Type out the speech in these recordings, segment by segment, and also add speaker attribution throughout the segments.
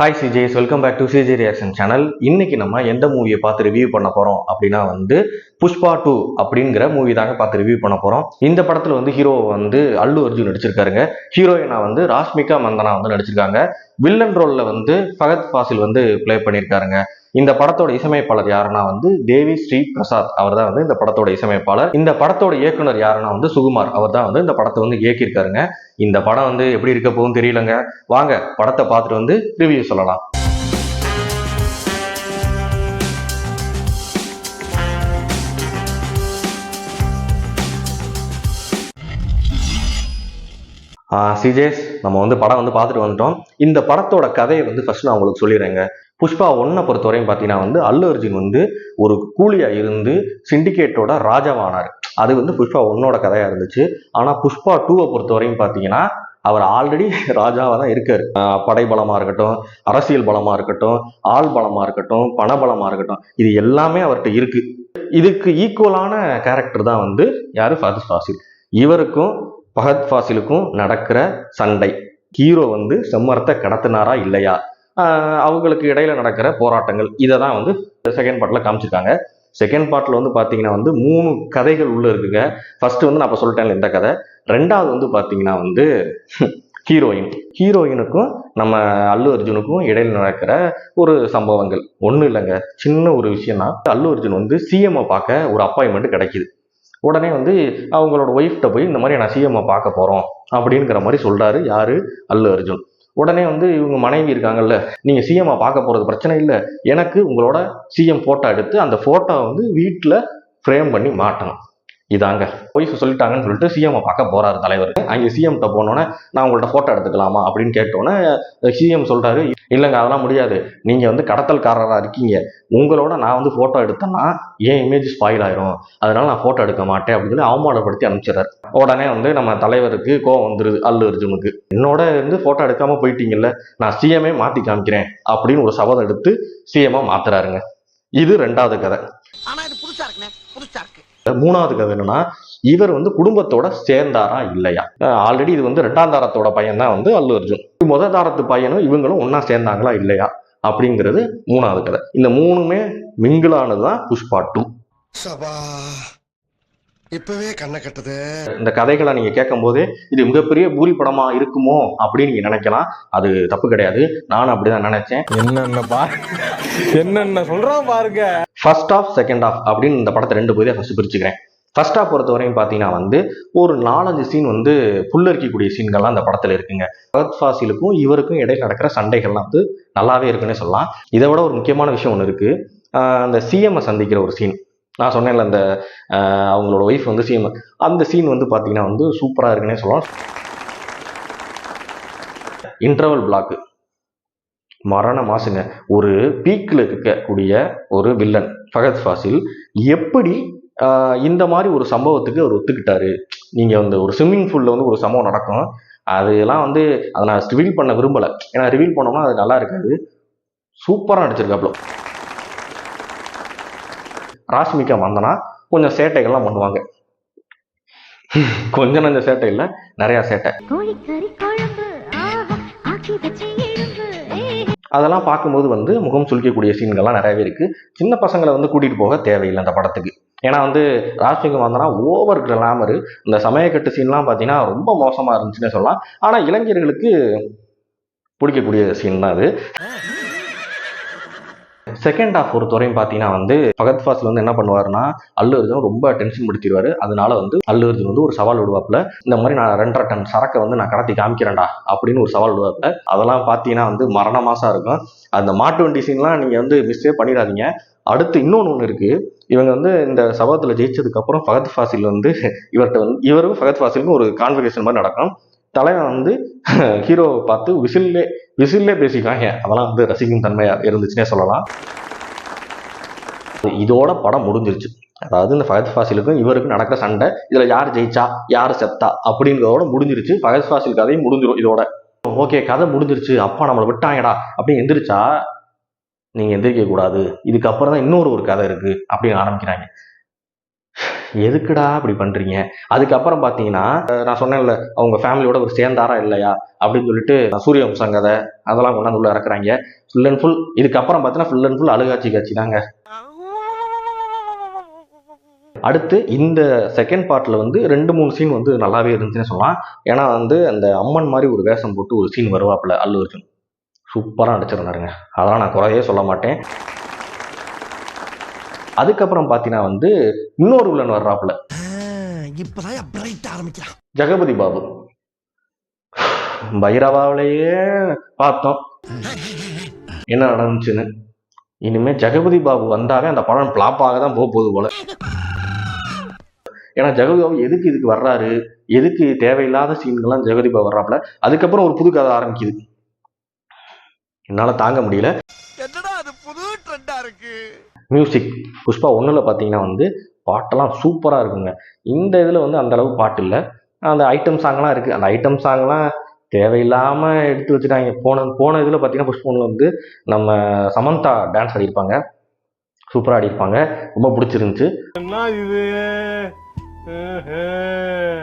Speaker 1: Hi CJs welcome back to CJ reaction channel இன்னைக்கு நம்ம எந்த மூவியை பார்த்து ரிவ்யூ பண்ண போறோம் அப்படின்னா வந்து புஷ்பா டூ அப்படிங்கிற மூவி தாங்க பார்த்து ரிவ்யூ பண்ண போறோம். இந்த படத்துல வந்து ஹீரோ வந்து அல்லு அர்ஜுன் நடிச்சிருக்காருங்க. ஹீரோயினா வந்து ராஷ்மிகா மந்தனா வந்து நடிச்சிருக்காங்க. வில்லன் ரோல்ல வந்து ஃபகத் ஃபாசில் வந்து ப்ளே பண்ணியிருக்காருங்க. இந்த படத்தோட இசையமைப்பாளர் யாருன்னா வந்து தேவி ஸ்ரீ பிரசாத். அவர் தான் வந்து இந்த படத்தோட இசையமைப்பாளர். இந்த படத்தோட இயக்குனர் யாருன்னா வந்து சுகுமார். அவர் தான் வந்து இந்த படத்தை வந்து இயக்கியிருக்காருங்க. இந்த படம் வந்து எப்படி இருக்க போகும் தெரியலங்க. வாங்க படத்தை பார்த்துட்டு வந்து ரிவ்யூ சொல்லலாம். சிஜேஸ் நம்ம வந்து படம் வந்து பார்த்துட்டு வந்துட்டோம். இந்த படத்தோட கதையை வந்து ஃபர்ஸ்ட் நான் உங்களுக்கு சொல்லிடுறேங்க. புஷ்பா ஒன்னை பொறுத்தவரையும் பார்த்தீங்கன்னா வந்து அல்லு அர்ஜுன் வந்து ஒரு கூலியாக இருந்து சிண்டிகேட்டோட ராஜாவானார். அது வந்து புஷ்பா ஒன்னோட கதையாக இருந்துச்சு. ஆனால் புஷ்பா டூவை பொறுத்தவரையும் பார்த்தீங்கன்னா அவர் ஆல்ரெடி ராஜாவாக தான் இருக்கார். படை பலமாக இருக்கட்டும் அரசியல் பலமாக இருக்கட்டும் ஆள் பலமாக இருக்கட்டும் பணபலமாக இருக்கட்டும் இது எல்லாமே அவர்கிட்ட இருக்கு. இதுக்கு ஈக்குவலான கேரக்டர் தான் வந்து யாரு? ஃபஹத் ஃபாசில். இவருக்கும் ஃபஹத் ஃபாசிலுக்கும் நடக்கிற சண்டை. ஹீரோ வந்து செம்மரத்தை கடத்தினாரா இல்லையா? அவங்களுக்கு இடையில நடக்கிற போராட்டங்கள். இதை தான் வந்து செகண்ட் பார்ட்டில் காமிச்சிருக்காங்க. செகண்ட் பார்ட்டில் வந்து பார்த்தீங்கன்னா வந்து மூணு கதைகள் உள்ள இருக்குங்க. ஃபர்ஸ்ட் வந்து நான் இப்போ சொல்லிட்டேன்ல இந்த கதை. ரெண்டாவது வந்து பார்த்தீங்கன்னா வந்து ஹீரோயின் ஹீரோயினுக்கும் நம்ம அல்லு அர்ஜுனுக்கும் இடையில நடக்கிற ஒரு சம்பவங்கள். ஒன்றும் இல்லைங்க. சின்ன ஒரு விஷயம்னா அல்லு அர்ஜுன் வந்து சிஎம்ஐ பார்க்க ஒரு அப்பாயின்மெண்ட் கிடைக்குது. உடனே வந்து அவங்களோட ஒய்ஃப்ட்ட போய் இந்த மாதிரி நான் சிஎம்ஐ பார்க்க போகிறோம் அப்படிங்கிற மாதிரி சொல்கிறாரு யார்? அல்லு அர்ஜுன். உடனே வந்து இவங்க மனைவி இருக்காங்கல்ல நீங்கள் சிஎம்மா பார்க்க போகிறது பிரச்சனை இல்லை. எனக்கு உங்களோட சிஎம் ஃபோட்டோ எடுத்து அந்த ஃபோட்டோவை வந்து வீட்டில் ஃப்ரேம் பண்ணி மாட்டணும். இதாங்க. ஒய்ஃப் சொல்லிட்டாங்கன்னு சொல்லிட்டு சிஎம் பார்க்க போறாரு தலைவர். அங்கே சிஎம்கிட்ட போனோன்னே நான் உங்கள்ட்ட போட்டோ எடுத்துக்கலாமா? அப்படின்னு கேட்டோன்னே சிஎம் சொல்றாரு இல்லைங்க அதெல்லாம் முடியாது. நீங்க வந்து கடத்தல்காரராக இருக்கீங்க. உங்களோட நான் வந்து போட்டோ எடுத்தேன்னா என் இமேஜ் ஸ்பாயில் ஆயிரும். அதனால நான் போட்டோ எடுக்க மாட்டேன் அப்படின்னு சொல்லி அவமானப்படுத்தி அனுப்பிச்சிடறாரு. உடனே வந்து நம்ம தலைவருக்கு கோவம் வந்துருது அல்லு அர்ஜுனுக்கு. என்னோட இருந்து போட்டோ எடுக்காம போயிட்டீங்கல்ல நான் சிஎம்ஏ மாத்தி காமிக்கிறேன் அப்படின்னு ஒரு சபதம் எடுத்து சிஎம்மா மாத்துறாருங்க. இது ரெண்டாவது கதை.
Speaker 2: ஆனா இது புதுசா இருக்குண்ணே புதுசா இருக்கு.
Speaker 1: மூணாவது கதை என்னன்னா இவர் வந்து குடும்பத்தோட சேர்ந்தாரா இல்லையா? ஆல்ரெடி இது வந்து ரெண்டாம் தாரத்தோட பையன் தான் வந்து அல்லு அர்ஜுன். முத தாரத்து பையனும் இவங்களும் ஒன்னா சேர்ந்தாங்களா இல்லையா? அப்படிங்கிறது மூணாவது கதை. இந்த மூணுமே மிங்கிளானது தான் புஷ்பா டூ
Speaker 3: சபா. இப்பவே கண்ணை கட்டுது.
Speaker 1: இந்த கதைகளை நீங்க கேட்கும் போதே இது மிகப்பெரிய பூரி படமா இருக்குமோ அப்படின்னு நீங்க நினைக்கலாம். அது தப்பு கிடையாது. நானும் அப்படிதான் நினைச்சேன்.
Speaker 4: என்னென்ன பா என்னென்ன சொல்றான் பாருங்க.
Speaker 1: ஃபர்ஸ்ட் ஆஃப் செகண்ட் ஆஃப் அப்படின்னு இந்த படத்தை ரெண்டு பேரையும் ஃபர்ஸ்ட் பிரிச்சுக்கிறேன். ஃபர்ஸ்ட் ஆஃப் பொறுத்த வரையும் பார்த்தீங்கன்னா வந்து ஒரு நாலஞ்சு சீன் வந்து புல்லரிக்கக்கூடிய சீன்கள்லாம் அந்த படத்தில் இருக்குங்க. பகத் ஃபாசிலுக்கும் இவருக்கும் இடையில நடக்கிற சண்டைகள்லாம் வந்து நல்லாவே இருக்குன்னே சொல்லலாம். இதை விட ஒரு முக்கியமான விஷயம் ஒன்று இருக்கு. ஆஹ் அந்த சிஎம்ஐ சந்திக்கிற ஒரு சீன் நான் சொன்னேன்ல அந்த அவங்களோட ஒய்ஃப் வந்து சீன் அந்த சீன் வந்து பார்த்தீங்கன்னா வந்து சூப்பராக இருக்குன்னே சொல்லலாம். இன்டர்வல் பிளாக்கு மரண மாசுங்க ஒரு பீக்கில் இருக்கக்கூடிய ஒரு வில்லன் ஃபகத் ஃபாசில் எப்படி இந்த மாதிரி ஒரு சம்பவத்துக்கு அவர் ஒத்துக்கிட்டாரு? நீங்கள் வந்து ஒரு ஸ்விம்மிங் ஃபூலில் வந்து ஒரு சம்பவம் நடக்கும். அதெல்லாம் வந்து அதை நான் ரிவீல் பண்ண விரும்பலை. ஏன்னா ரிவீல் பண்ணோம்னா அது நல்லா இருக்காது. சூப்பராக நடிச்சிருக்காப்ல. ராஷ்மிகா வந்தனா கொஞ்சம் சேட்டைகள்லாம் பண்ணுவாங்க. கொஞ்சம் நஞ்ச சேட்டை இல்லை நிறைய சேட்டை. அதெல்லாம் பார்க்கும்போது வந்து முகம் சுளிக்கக்கூடிய சீன்கள்லாம் நிறையவே இருக்கு. சின்ன பசங்களை வந்து கூட்டிட்டு போக தேவையில்லை அந்த படத்துக்கு. ஏன்னா வந்து ராஜ்மிகம் வந்தனா ஓவர் கிளாமரு. இந்த சமயக்கட்டு சீன்லாம் பார்த்தீங்கன்னா ரொம்ப மோசமா இருந்துச்சுன்னே சொல்லலாம். ஆனா இளைஞர்களுக்கு பிடிக்கக்கூடிய சீன் தான் அது. செகண்ட் ஹாஃப் துறையும் பார்த்தீங்கன்னா வந்து பகத் ஃபாசில் வந்து என்ன பண்ணுவாருன்னா அல்லு அர்ஜுன் ரொம்ப டென்ஷன் படுத்திடுவாரு அதனால வந்து அல்லு அர்ஜுன் வந்து ஒரு சவால் விடுவாப்புல. இந்த மாதிரி நான் ரெண்டரை டன் சரக்கை வந்து நான் கடத்தி காமிக்கிறேன்டா அப்படின்னு ஒரு சவால் விடுவாப்புல. அதெல்லாம் பார்த்தீங்கன்னா வந்து மரண மாசம் இருக்கும். அந்த மாட்டு வண்டி சீன்லாம் நீங்க வந்து மிஸ்ஸே பண்ணிடாதீங்க. அடுத்து இன்னொன்று ஒன்று இருக்கு. இவங்க வந்து இந்த சபத்தில் ஜெயிச்சதுக்கு அப்புறம் ஃபகத் ஃபாசில் வந்து இவர்கிட்ட வந்து இவரும் ஃபகத் ஃபாசிலுக்கும் ஒரு கான்வர்சேஷன் மாதிரி நடக்கும். தலைவன் வந்து ஹீரோவை பார்த்து விசில்லே விசில்லே பேசிக்காங்க அதெல்லாம் வந்து ரசிக்கும் தன்மையா இருந்துச்சுன்னே சொல்லலாம். இதோட படம் முடிஞ்சிருச்சு. அதாவது இந்த ஃபயத் ஃபாசிலுக்கும் இவருக்கும் நடக்கிற சண்டை இதுல யார் ஜெயிச்சா யார் செத்தா அப்படிங்கிறதோட முடிஞ்சிருச்சு. ஃபயத் ஃபாசில் கதையும் முடிஞ்சிடும் இதோட. ஓகே கதை முடிஞ்சிருச்சு. அப்பா நம்மளை விட்டாங்கடா அப்படின்னு எந்திரிச்சா நீங்க எந்திரிக்க கூடாது இதுக்கப்புறம் தான் இன்னொரு ஒரு கதை இருக்கு அப்படின்னு ஆரம்பிக்கிறாங்க. எதுக்குடா அப்படி பண்றீங்க? அதுக்கப்புறம் பார்த்தீங்கன்னா நான் சொன்னேன்ல அவங்க ஃபேமிலியோட ஒரு சேர்ந்தாரா இல்லையா? அப்படின்னு சொல்லிட்டு சூரிய வம்சம் கதை அதெல்லாம் கொண்டாந்து உள்ள இறக்குறாங்க. ஃபுல் அண்ட் ஃபுல் இதுக்கப்புறம் பார்த்தீங்கன்னா ஃபுல் அண்ட் ஃபுல் அழுகாட்சி காட்சி தாங்க. அடுத்து இந்த செகண்ட் பார்ட்ல வந்து ரெண்டு மூணு சீன் வந்து நல்லாவே இருந்துச்சுன்னு சொல்லலாம். ஏன்னா வந்து அந்த அம்மன் மாதிரி ஒரு வேஷம் போட்டு ஒரு சீன் வருவாப்புல அல்லு அர்ஜுன். சூப்பராக நடிச்சிருந்தாருங்க. அதெல்லாம் நான் குறையே சொல்ல மாட்டேன். அதுக்கப்புறம் பார்த்தீங்கன்னா வந்து இன்னொரு வில்லன் வர்றாப்புல.
Speaker 3: இப்பதான் பிரைட் ஆரம்பிக்கலாம்
Speaker 1: ஜெகபதி பாபு. பைரவாவிலேயே பார்த்தோம். என்ன நடந்துச்சுன்னு? இனிமே ஜெகபதி பாபு வந்தாவே அந்த படம் பிளாப்பாக தான் போக போகுது போல. ஏன்னா ஜெகபதி பாபு எதுக்கு இதுக்கு வர்றாரு? எதுக்கு தேவையில்லாத சீன்கள்லாம் ஜெகபதி பாபு வர்றாப்புல? அதுக்கப்புறம் ஒரு புது கதை ஆரம்பிக்குது. என்னால தாங்க முடியல.
Speaker 3: என்னடா அது புது ட்ரெண்டா இருக்கு?
Speaker 1: மியூசிக் புஷ்பா ஒன்றில் பார்த்தீங்கன்னா வந்து பாட்டெல்லாம் சூப்பராக இருக்குங்க. இந்த இதில் வந்து அந்த அளவு பாட்டு இல்லை. அந்த ஐட்டம் சாங்லாம் இருக்குது அந்த ஐட்டம் சாங்லாம் தேவையில்லாமல் எடுத்து வச்சுட்டாங்க. போன போன இதில் பார்த்தீங்கன்னா புஷ்பா ஒன்றில் வந்து நம்ம சமந்தா டான்ஸ் ஆடிருப்பாங்க சூப்பராக ஆடிருப்பாங்க ரொம்ப பிடிச்சிருந்துச்சு.
Speaker 4: என்ன இது?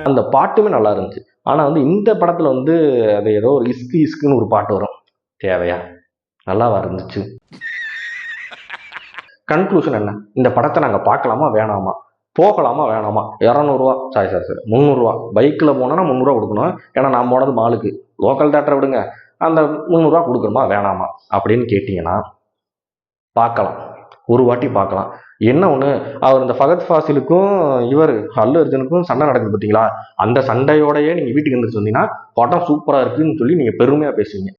Speaker 1: அந்த பாட்டுமே நல்லா இருந்துச்சு. ஆனால் வந்து இந்த படத்தில் வந்து அது ஏதோ ஒரு இஸ்கு இஸ்குன்னு ஒரு பாட்டு வரும். தேவையா? நல்லாவா இருந்துச்சு. கன்க்ளூஷன் என்ன? இந்த படத்தை நாங்கள் பார்க்கலாமா வேணாமா? போகலாமா வேணாமா? இரநூறுவா. சாரி சாரி சார் முந்நூறுரூவா பைக்கில் போனோன்னா முந்நூறுரூவா கொடுக்கணும். ஏன்னா நான் போனது மாலுக்கு. லோக்கல் தேட்டரை விடுங்க. அந்த முந்நூறுரூவா கொடுக்கணுமா வேணாமா? அப்படின்னு கேட்டிங்கன்னா பார்க்கலாம். ஒரு வாட்டி பார்க்கலாம். என்ன ஒன்று அவர் இந்த ஃபகத் ஃபாசிலுக்கும் இவர் அல்லு அர்ஜுனுக்கும் சண்டை நடக்குது பார்த்தீங்களா? அந்த சண்டையோடையே நீங்கள் வீட்டுக்கு வந்து சொன்னீங்கன்னா படம் சூப்பராக இருக்குன்னு சொல்லி நீங்கள் பெருமையாக பேசுவீங்க.